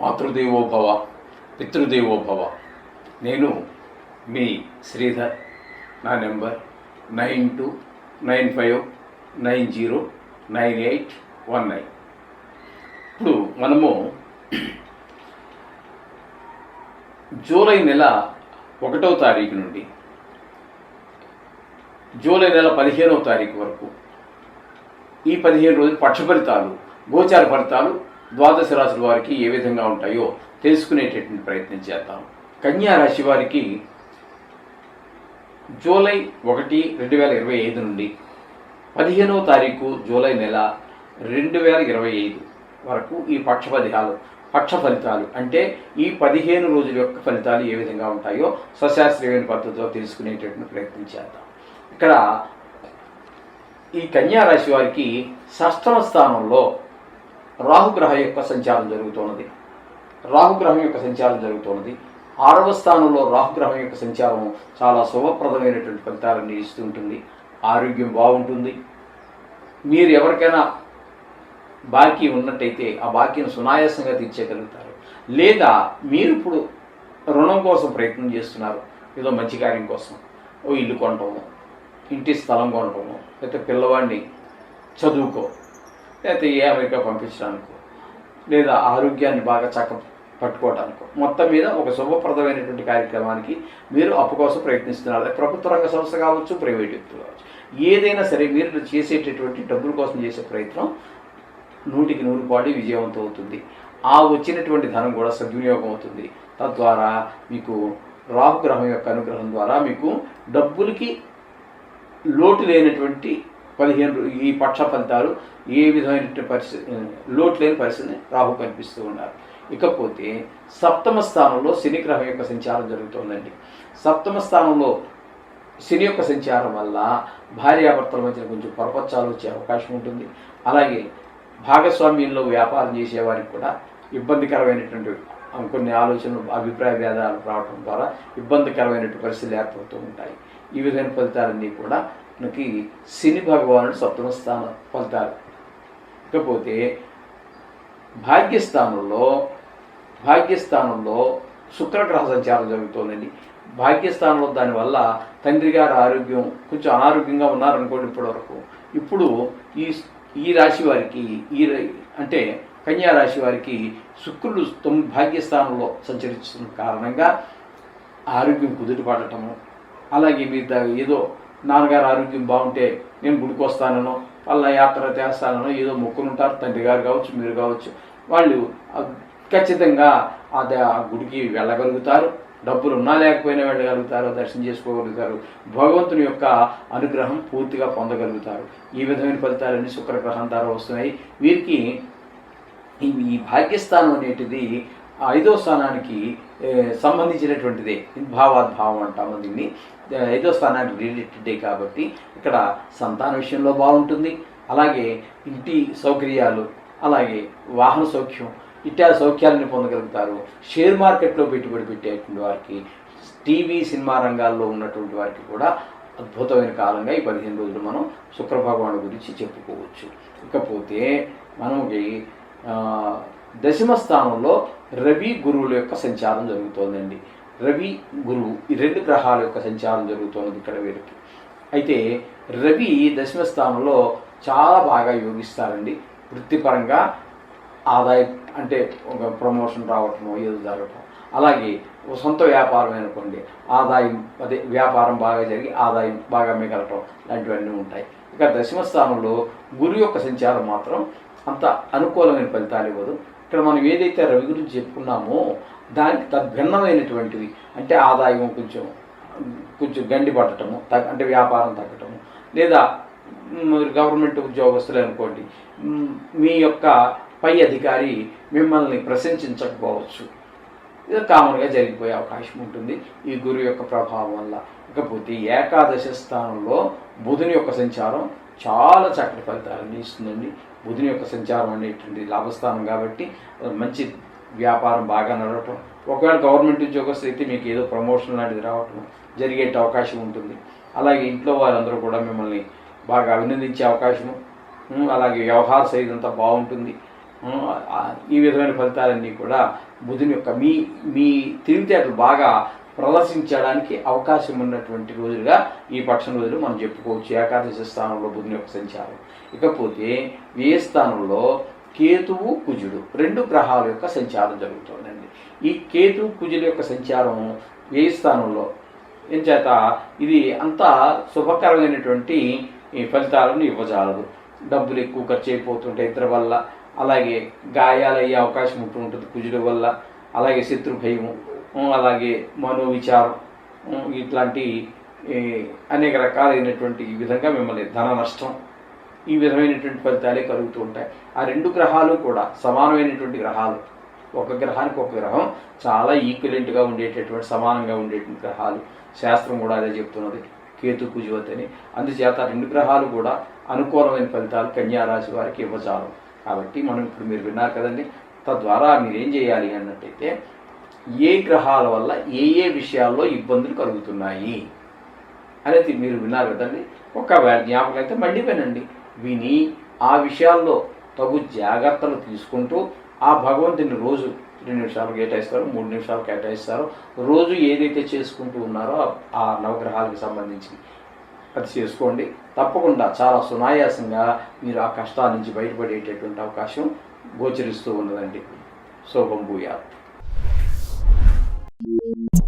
మాతృదేవోభవ పితృదేవోభవ. నేను మీ శ్రీధర్. నా number nine two nine five nine zero nine eight one nine. ఇప్పుడు మనము జూలై నెల ఒకటో తారీఖు నుండి జూలై నెల పదిహేనవ తారీఖు వరకు ఈ పదిహేను రోజులు పక్ష ఫలితాలు గోచార ఫలితాలు ద్వాదశ రాశుల వారికి ఏ విధంగా ఉంటాయో తెలుసుకునేటటువంటి ప్రయత్నం చేద్దాం. కన్యా రాశి వారికి జూలై ఒకటి రెండు వేల ఇరవై ఐదు నుండి పదిహేనవ తారీఖు జూలై నెల రెండు వేల ఇరవై ఐదు వరకు ఈ పక్ష ఫలితాలు పక్ష ఫలితాలు అంటే ఈ పదిహేను రోజుల యొక్క ఫలితాలు ఏ విధంగా ఉంటాయో సశాస్త్రీయమైన పద్ధతిలో తెలుసుకునేటటువంటి ప్రయత్నం చేద్దాం. ఇక్కడ ఈ కన్యా రాశి వారికి షష్టమ స్థానంలో రాహుగ్రహం యొక్క సంచారం జరుగుతున్నది రాహుగ్రహం యొక్క సంచారం జరుగుతున్నది ఆరవ స్థానంలో రాహుగ్రహం యొక్క సంచారం చాలా శుభప్రదమైనటువంటి ఫలితాలను ఇస్తూ ఉంటుంది. ఆరోగ్యం బాగుంటుంది. మీరు ఎవరికైనా బాకీ ఉన్నట్టయితే ఆ బాకీని సునాయాసంగా తీర్చేయగలుగుతారు లేదా మీరు ఇప్పుడు రుణం కోసం ప్రయత్నం చేస్తున్నారు. ఏదో మంచి కార్యం కోసం. ఓ ఇల్లు కొనటము ఇంటి స్థలం కొనటము లేకపోతే పిల్లవాడిని చదువుకో లేకపోతే ఏ అమెరికా పంపించడానికో లేదా ఆరోగ్యాన్ని బాగా చక్క పట్టుకోవడానికో మొత్తం మీద ఒక శుభప్రదమైనటువంటి కార్యక్రమానికి మీరు అప్పు కోసం ప్రయత్నిస్తున్నారు. అది ప్రభుత్వ రంగ సంస్థ కావచ్చు ప్రైవేట్ వ్యక్తులు కావచ్చు. ఏదైనా సరే మీరు చేసేటటువంటి డబ్బుల కోసం చేసే ప్రయత్నం నూటికి నూరు పాటి విజయవంతం అవుతుంది. ఆ వచ్చినటువంటి ధనం కూడా సద్వినియోగం అవుతుంది. తద్వారా మీకు రాహుగ్రహం యొక్క అనుగ్రహం ద్వారా మీకు డబ్బులకి లోటు లేనటువంటి పదిహేను ఈ పక్ష ఫలితాలు ఏ విధమైనటువంటి పరిస్థితి లోటు లేని పరిస్థితిని రాహు కనిపిస్తూ ఉన్నారు. ఇకపోతే సప్తమ స్థానంలో శని గ్రహం యొక్క సంచారం జరుగుతుందండి. సప్తమ స్థానంలో శని యొక్క సంచారం వల్ల భార్యాభర్తల మధ్య కొంచెం పొరపచ్చాలు వచ్చే అవకాశం ఉంటుంది. అలాగే భాగస్వామ్యంలో వ్యాపారం చేసేవారికి కూడా ఇబ్బందికరమైనటువంటి కొన్ని ఆలోచనలు అభిప్రాయ భేదాలు రావడం ద్వారా ఇబ్బందికరమైనటువంటి పరిస్థితులు ఏర్పడుతూ ఉంటాయి. ఈ విధమైన ఫలితాలన్నీ కూడా మనకి శని భగవానుడు సప్తమ స్థానం పొందుతారు ఇకపోతే భాగ్యస్థానంలో భాగ్యస్థానంలో శుక్రగ్రహ సంచారం జరుగుతోందండి. భాగ్యస్థానంలో దానివల్ల తండ్రి గారి ఆరోగ్యం కొంచెం అనారోగ్యంగా ఉన్నారనుకోండి ఇప్పటివరకు. ఇప్పుడు ఈ ఈ రాశి వారికి ఈ అంటే కన్యా రాశి వారికి శుక్రుడు తొమ్మిది భాగ్యస్థానంలో సంచరిస్తున్న కారణంగా ఆరోగ్యం కుదుటపడటము అలాగే మిగతా ఏదో నాన్నగారు ఆరోగ్యం బాగుంటే నేను గుడికి వస్తానో వాళ్ళ యాత్ర చేస్తానో ఏదో మొక్కులుంటారు తండ్రి గారు కావచ్చు మీరు కావచ్చు. వాళ్ళు ఆ ఖచ్చితంగా అదే ఆ గుడికి వెళ్ళగలుగుతారు. డబ్బులు ఉన్నా లేకపోయినా వెళ్ళగలుగుతారు దర్శనం చేసుకోగలుగుతారు. భగవంతుని యొక్క అనుగ్రహం పూర్తిగా పొందగలుగుతారు. ఈ విధమైన ఫలితాలన్నీ శుక్రగ్రహం ద్వారా వస్తున్నాయి. వీరికి ఈ భాగ్యస్థానం అనేటిది ఐదో స్థానానికి సంబంధించినటువంటిదే. భావాద్భావం అంటాము దీన్ని. ఏదో ఐదో స్థానానికి రిలేటెడే కాబట్టి ఇక్కడ సంతాన విషయంలో బాగుంటుంది. అలాగే ఇంటి సౌకర్యాలు అలాగే వాహన సౌఖ్యం ఇట్లా సౌఖ్యాలను పొందగలుగుతారు. షేర్ మార్కెట్లో పెట్టుబడి పెట్టేటువంటి వారికి టీవీ సినిమా రంగాల్లో ఉన్నటువంటి వారికి కూడా అద్భుతమైన కాలంగా ఈ పదిహేను రోజులు మనం శుక్రభగవాను గురించి చెప్పుకోవచ్చు. ఇకపోతే మనకి దశమ స్థానంలో రవి గురువుల యొక్క సంచారం జరుగుతోందండి. రవి గురువు ఈ రెండు గ్రహాల యొక్క సంచారం జరుగుతోంది ఇక్కడ వీరికి అయితే రవి దశమ స్థానంలో చాలా బాగా యోగిస్తారండి. వృత్తిపరంగా ఆదాయం అంటే ఒక ప్రమోషన్ రావటం ఏదో జరగటం అలాగే సొంత వ్యాపారం అనుకోండి ఆదాయం అదే వ్యాపారం బాగా జరిగి ఆదాయం బాగా మిగలటం లాంటివన్నీ ఉంటాయి. ఇక దశమ స్థానంలో గురు యొక్క సంచారం మాత్రం అంత అనుకూలమైన ఫలితాలు ఇవ్వదు. ఇక్కడ మనం ఏదైతే రవి గురించి చెప్పుకున్నామో దానికి తద్భిన్నమైనటువంటివి అంటే ఆదాయం కొంచెం కొంచెం గండి పడటము అంటే వ్యాపారం తగ్గటము. లేదా మీరు గవర్నమెంట్ ఉద్యోగస్తులు అనుకోండి మీ యొక్క పై అధికారి మిమ్మల్ని ప్రశంసించకపోవచ్చు. ఇది కామన్గా జరిగిపోయే అవకాశం ఉంటుంది. ఈ గురువు యొక్క ప్రభావం వల్ల. ఇకపోతే ఏకాదశి స్థానంలో బుధుని యొక్క సంచారం చాలా చక్కటి ఫలితాలను ఇస్తుందండి. బుధుని యొక్క సంచారం అనేటువంటి లాభస్థానం కాబట్టి మంచి వ్యాపారం బాగా నడవటం. ఒకవేళ గవర్నమెంట్ ఉద్యోగస్తులు అయితే మీకు ఏదో ప్రమోషన్ లాంటిది రావటం జరిగే అవకాశం ఉంటుంది. అలాగే ఇంట్లో వారందరూ కూడా మిమ్మల్ని బాగా అభినందించే అవకాశము అలాగే వ్యవహార శైలి అంతా బాగుంటుంది. ఈ విధమైన ఫలితాలన్నీ కూడా బుధుని యొక్క మీ మీ తెలివితేటలు బాగా ప్రదర్శించడానికి అవకాశం ఉన్నటువంటి రోజులుగా ఈ పక్షం రోజులు మనం చెప్పుకోవచ్చు. ఏకాదశి స్థానంలో బుధుని యొక్క సంచారం. ఇకపోతే ఏ స్థానంలో కేతువు కుజుడు రెండు గ్రహాల యొక్క సంచారం జరుగుతుందండి. ఈ కేతు కుజుల యొక్క సంచారం ఏ స్థానంలో ఏం చేత ఇది అంత శుభకరమైనటువంటి ఈ ఫలితాలను ఇవ్వజాలదు. డబ్బులు ఎక్కువ ఖర్చు అయిపోతుంటాయి ఇతర వల్ల. అలాగే గాయాలయ్యే అవకాశం ఉంటూ ఉంటుంది కుజుల వల్ల. అలాగే శత్రు భయము అలాగే మనోవిచారం ఇట్లాంటి ఈ, అనేక రకాలైనటువంటి ఈ విధంగా మిమ్మల్ని ధన నష్టం ఈ విధమైనటువంటి ఫలితాలే కలుగుతూ ఉంటాయి. ఆ రెండు గ్రహాలు కూడా సమానమైనటువంటి గ్రహాలు. ఒక గ్రహానికి ఒక గ్రహం చాలా ఈక్వలెంట్గా ఉండేటటువంటి సమానంగా ఉండేటువంటి గ్రహాలు. శాస్త్రం కూడా అదే చెప్తున్నది కేతు కుజవతి అని అందుచేత రెండు గ్రహాలు కూడా అనుకూలమైన ఫలితాలు కన్యారాశి వారికి ఇవ్వజాలం. కాబట్టి మనం ఇప్పుడు మీరు విన్నారు కదండి తద్వారా మీరేం చేయాలి అన్నట్టయితే ఏ గ్రహాల వల్ల ఏ ఏ విషయాల్లో ఇబ్బందులు కలుగుతున్నాయి అనేది మీరు విన్నారు కదండి. ఒకవేళ జ్ఞాపకం అయితే మళ్ళీ వినండి. విని ఆ విషయాల్లో తగు జాగ్రత్తలు తీసుకుంటూ ఆ భగవంతుని రోజు రెండు నిమిషాలు కేటాయిస్తారు మూడు నిమిషాలు కేటాయిస్తారు. రోజు ఏదైతే చేసుకుంటూ ఉన్నారో ఆ- ఆ నవగ్రహాలకు సంబంధించి అది చేసుకోండి. తప్పకుండా చాలా సునాయాసంగా మీరు ఆ కష్టాల నుంచి బయటపడేటటువంటి అవకాశం గోచరిస్తూ ఉన్నదండి. శోభం భూయాత్. Thank you.